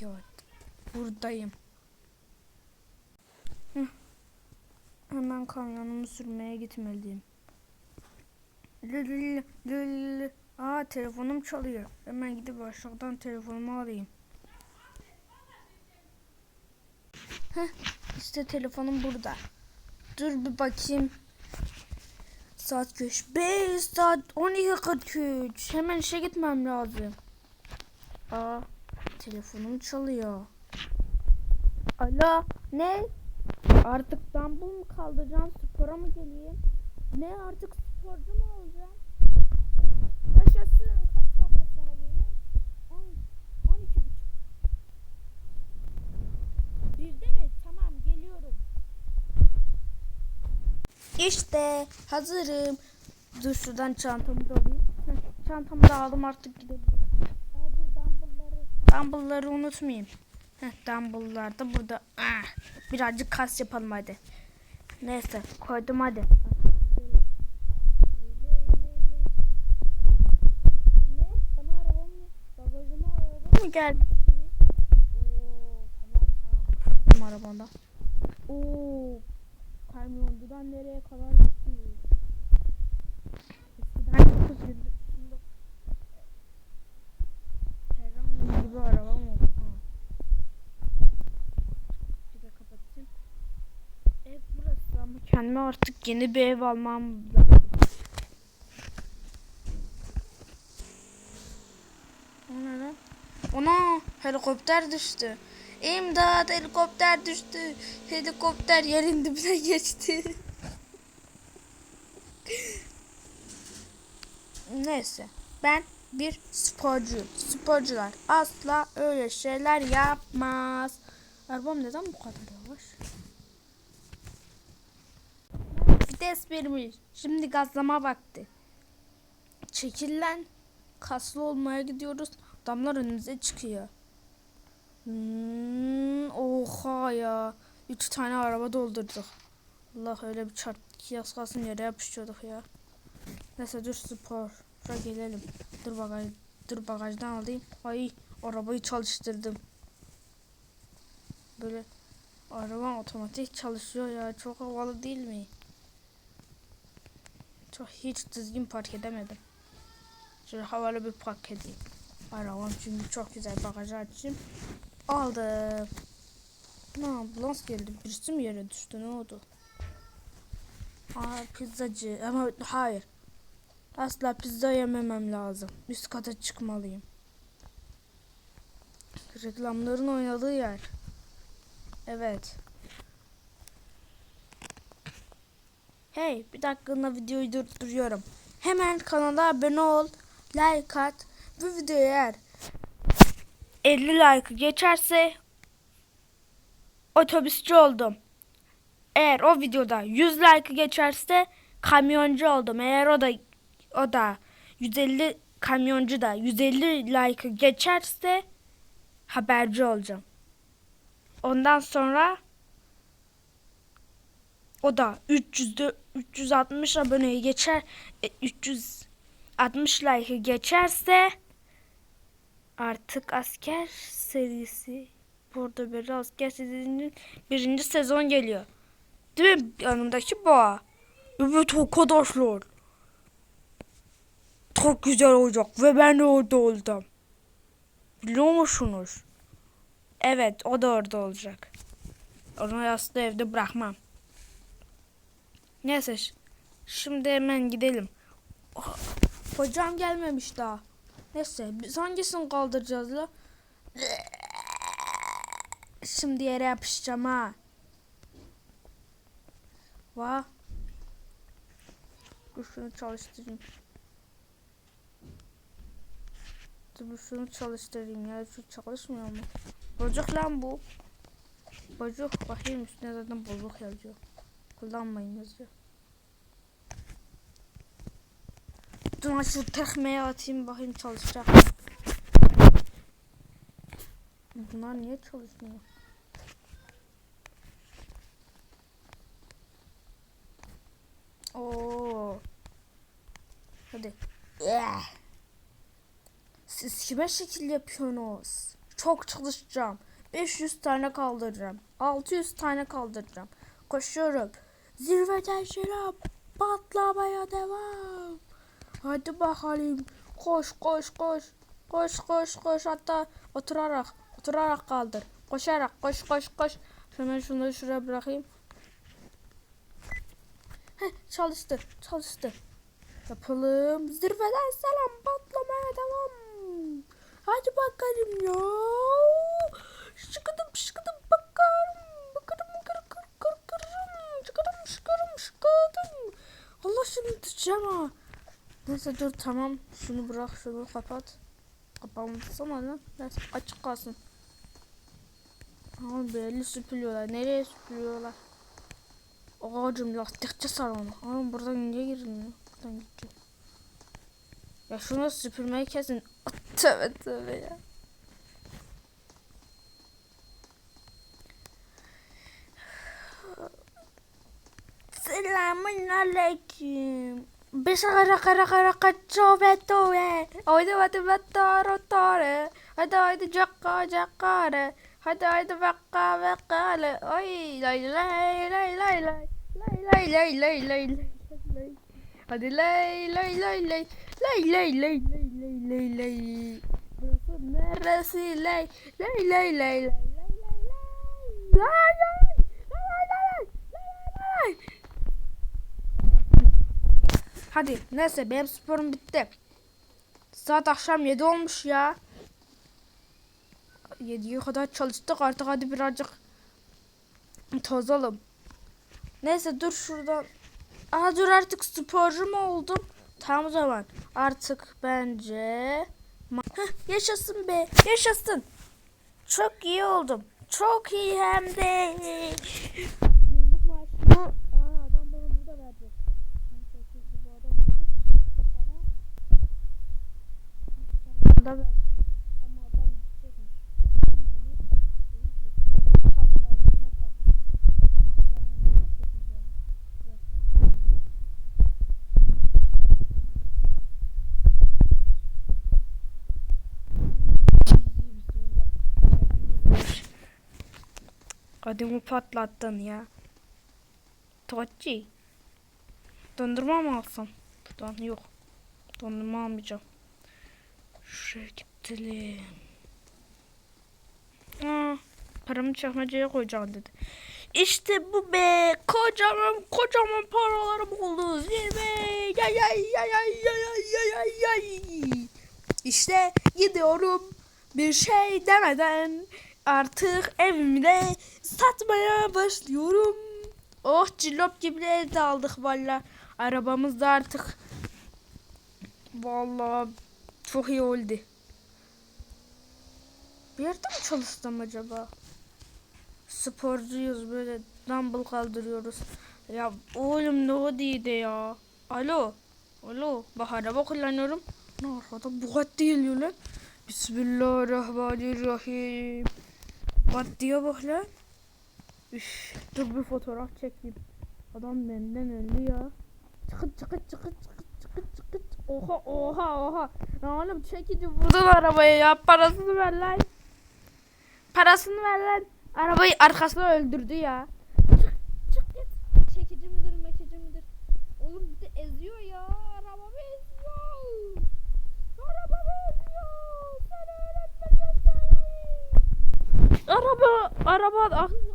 God. Buradayım. Hı. Hemen kamyonumu sürmeye gitmeliyim. Lülül, lülül. Aa telefonum çalıyor. Hemen gidip aşağıdan telefonumu alayım. Heh, işte telefonum burada. Dur bir bakayım. Saat kaç? 5 saat 12.43. Hemen işe gitmem lazım. Aa, telefonum çalıyor. Alo, ne? Artık dumbbell mı kaldıracağım, spora mı geleyim? Ne artık sporcu mu olacağım? Yaşasın. Kaç dakika sonra geleyim? 10, 12 buçuk. Birde mi? Tamam geliyorum. İşte hazırım. Dur şuradan çantamı da alayım. Çantamı da aldım artık gidebilirim. Dumbbellları unutmayayım. Heh, dumbbelllar da burada. Ah, birazcık kas yapalım hadi. Neyse koydum hadi. Mı? Oo, tamam tamam. Benim arabamda. Oo, kamyoncudan nereye kadar gitti? Eskiden çok hızlıydı. Gibi arabam oldu. Bir de kapatayım. Ev burası ama kendime artık yeni bir ev almam lazım. O ne lan? Ona helikopter düştü. İmdat helikopter düştü. Helikopter yerin dibine geçti. Neyse ben bir sporcu. Sporcular asla öyle şeyler yapmaz. Arabam neden bu kadar yavaş? Vites vermiş. Şimdi gazlama vakti. Çekil lan. Kaslı olmaya gidiyoruz. Adamlar önümüze çıkıyor. Hmm, oha ya. Üç tane araba doldurduk. Allah öyle bir çarptı ki yaz kalsın yere yapışıyorduk ya. Neyse dur spora gelelim. Dur bagaj, dur bagajdan alayım. Ay arabayı çalıştırdım. Böyle araba otomatik çalışıyor ya. Çok havalı değil mi? Çok hiç düzgün park edemedim. Şöyle havalı bir park edeyim. Arabam çünkü çok güzel bagajı açayım. Aldım. Ne ambulans geldi. Birisi mi yere düştü? Ne oldu? Aa pizzacı. Ama hayır. Asla pizza yememem lazım. Üst kata çıkmalıyım. Reklamların oynadığı yer. Evet. Hey bir dakikalığına videoyu durduruyorum. Hemen kanala abone ol. Like at. Bu videoya eğer 50 like geçerse otobüsçü oldum. Eğer o videoda 100 like geçerse kamyoncu oldum. Eğer o da o da 150 kamyoncu da 150 like geçerse haberci olacağım. Ondan sonra o da 300 360 aboneyi geçer e, 360 like geçerse artık asker serisi burada bir asker serisinin birinci sezon geliyor. Değil mi yanımdaki boğa? Evet arkadaşlar. Çok güzel olacak ve ben de orada oldum. Biliyor musunuz? Evet o da orada olacak. Onu yastığı evde bırakmam. Neyse şimdi hemen gidelim. Oh, hocam gelmemiş daha. Neyse biz hangisini kaldıracağız la? Şimdi yere yapışacağım ha. Va. Dur şunu çalıştırayım. Dur şunu çalıştırayım ya. Şu çalışmıyor mu? Bozuk lan bu. Bozuk. Bakayım üstüne zaten bozuk yazıyor. Kullanmayın yazıyor. Dur şu tekmeye atayım bakayım çalışacak. Bunlar niye çalışmıyor? Oo. Hadi. Eh. Siz kime şekil yapıyorsunuz? Çok çalışacağım. 500 tane kaldıracağım. 600 tane kaldıracağım. Koşuyorum. Zirveden selam. Patlamaya devam. Hadi bakalım. Koş koş koş. Koş koş koş. Hatta oturarak oturarak kaldır. Koşarak koş koş koş. Hemen şunu şuraya bırakayım. Heh, çalıştı çalıştı. Yapalım. Zirveden selam patlamaya devam. Hadi bakalım ya. Şıkıdım şıkıdım bakarım. Bakarım kır kır kır kırım. Şıkıdım şıkırım şıkıdım. Allah şimdi düşeceğim ha. Neyse dur tamam. Şunu bırak şunu kapat. Kapatsana lan. Neyse açık kalsın. Ama belli süpürüyorlar. Nereye süpürüyorlar? Ağacım lastikçi salonu. Oğlum buradan niye girilmiyor? Buradan gideceğim. Ya şunu süpürmeyi kesin. Tövbe tövbe ya. Selamun aleyküm. Bisa kara kara kara kacau beto ya. Haydi haydi beto tore. Haydi haydi cakka cakkare. Haydi haydi bakka bakkale. Ay lay lay lay lay lay. Lay lay lay lay lay lay lay. Hadi lay lay lay lay. Lay lay lay lay lay lay lay. Burası neresi lay lay lay lay lay lay. Lay lay lay lay lay lay. Hadi neyse benim sporum bitti. Saat akşam 7 olmuş ya. 7'ye kadar çalıştık artık hadi birazcık tozalım. Neyse dur şuradan. Aha dur artık sporcu mu oldum? Tam zaman artık bence Heh, yaşasın be yaşasın. Çok iyi oldum. Çok iyi hem de. Yıllık maaşımı Aa, adam bana burada verecekti. Bu adam aldı. Bana da verecekti. Ama adam gidecekmiş. Adam beni dedi ki, hastaneye tak. Ben hastaneye takmayacağım. Yoksa- Ödümü patlattın ya. Tocci. Dondurma mı alsam? Buradan yok. Dondurma almayacağım. Şuraya gidelim. Aa, paramı çakmacaya koyacağım dedi. İşte bu be. Kocaman kocaman paralarım oldu. Zirve. Yay yay yay yay yay yay yay yay. İşte gidiyorum. Bir şey demeden artık evimde satmaya başlıyorum. Oh cillop gibi ev de aldık valla. Arabamız da artık valla çok iyi oldu. Bir yerde mi çalıştım acaba? Sporcuyuz böyle dumbbell kaldırıyoruz. Ya oğlum ne o değildi ya. Alo. Alo. Bak araba kullanıyorum. Ne arkada Bugatti geliyor lan. Bismillahirrahmanirrahim. Bugatti'ye bak lan. Üf, dur bir fotoğraf çekeyim. Adam benden öldü ya. Çıkıt çıkıt çıkıt çıkıt çıkıt çıkıt. Oha oha oha. Ya oğlum çekici vurdun arabaya ya. Parasını ver lan. Parasını ver lan. Arabayı arkasına öldürdü ya. Çık çık git. Çekici midir mekici midir? Oğlum de eziyor ya. Arabamı eziyor. Arabamı eziyor. Sana öğretmeyeceğim. Araba, araba akı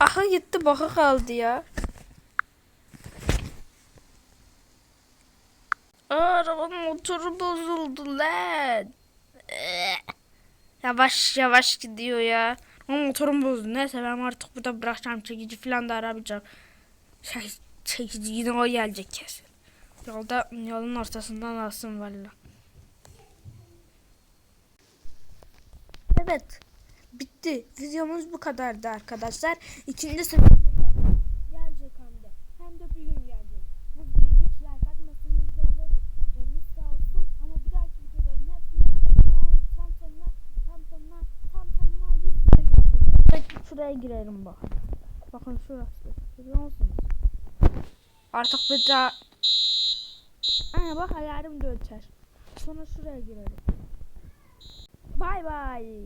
Akı gitti bakı kaldı ya. Arabanın motoru bozuldu lan. Yavaş yavaş gidiyor ya. Ama motorum bozuldu. Neyse ben artık burada bırakacağım. Çekici falan da aramayacağım. Şey, çekici yine o gelecek kesin. Yolda yolun ortasından alsın valla. Evet. Bitti. Videomuz bu kadardı arkadaşlar. İkinci sefer gelecek hem de. Hem de bir gün gelecek. Bu videoyu hiç like atmasanız da olur. Canınız sağ olsun. Ama bir dahaki videoların hepsine tam tam tamına tam tamına tam tamına 100 video gelecek. Şuraya girerim bak. Bakın şurası. Görüyor musunuz? Artık bir daha... Aa, bak alarm da öter. Sonra şuraya girelim. Bay bay.